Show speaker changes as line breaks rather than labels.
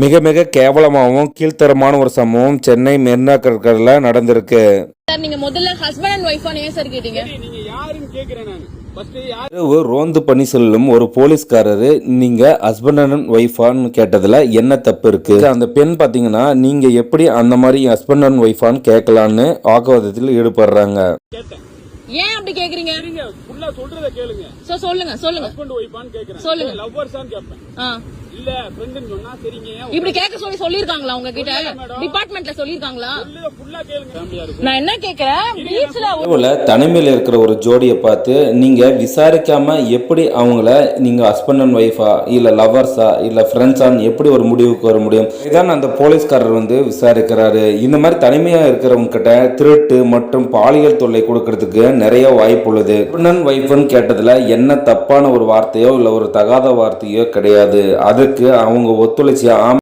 மிக மிக கேவலமாகவும் கீழ்த்தரமான ஒரு சம்பவம் சென்னை மெரினா கடற்கரையில் நடந்திருக்கு.
சார் நீங்க முதல்ல ஹஸ்பண்ட் அண்ட் ஒய்ஃபா ஏன் சார் கேட்டீங்க?
நீங்க யாருன்னு கேக்குறேன் நான். ஃபர்ஸ்ட் யார்
இரவு ரோந்து பண்ணி செல்லும் ஒரு போலீஸ்காரரு நீங்க ஹஸ்பண்ட் அண்ட் ஒய்ஃபான்னு கேட்டதுல என்ன தப்பு இருக்கு? அந்த பெண் பாத்தீங்கன்னா நீங்க எப்படி அந்த மாதிரி ஹஸ்பண்ட் அண்ட் ஒய்ஃபான்னு கேட்கலான்னு வாக்குவாதத்தில் ஈடுபடுறாங்க.
ஏன் அப்படி கேக்குறீங்க?
சொல்றத கேளுங்க.
சொல்லுங்க சொல்லுங்க.
ஹஸ்பண்ட் ஒய்ஃபான்னு கேக்குறேன்.
சொல்லுங்க.
இல்ல சொன்னா சரிங்க.
இப்படி கேட்க சொல்லி சொல்லிருக்காங்களா உங்ககிட்ட? டிபார்ட்மெண்ட்ல சொல்லிருக்காங்களா
ஃபுல்லா கேளுங்க. ஃபேமிலியா இருக்கும்.
நான் என்ன கேக்குறேன் பீச்ல
தனிமையில் இருக்கிற ஒரு ஜோடியை பார்த்து நீங்க விசாரிக்காம எப்படி அவங்கள நீங்க ஹஸ்பண்ட் அண்ட் ஒய்ஃபா இல்ல லவர்ஸா இல்ல ஃப்ரெண்ட்ஸான்னு எப்படி ஒரு முடிவுக்கு வர முடியும்? இதான் அந்த போலீஸ்காரர் வந்து விசாரிக்கிறாரு. இந்த மாதிரி தனிமையா இருக்கிறவங்க கிட்ட திருட்டு மற்றும் பாலியல் தொல்லை கொடுக்கறதுக்கு நிறைய வாய்ப்பு உள்ளது. ஹஸ்பண்ட் அண்ட் ஒய்ஃப்னு கேட்டதுல என்ன தப்பான ஒரு வார்த்தையோ இல்ல ஒரு தகாத வார்த்தையோ கிடையாது. அதுக்கு அவங்க ஒத்துழைச்சி ஆம்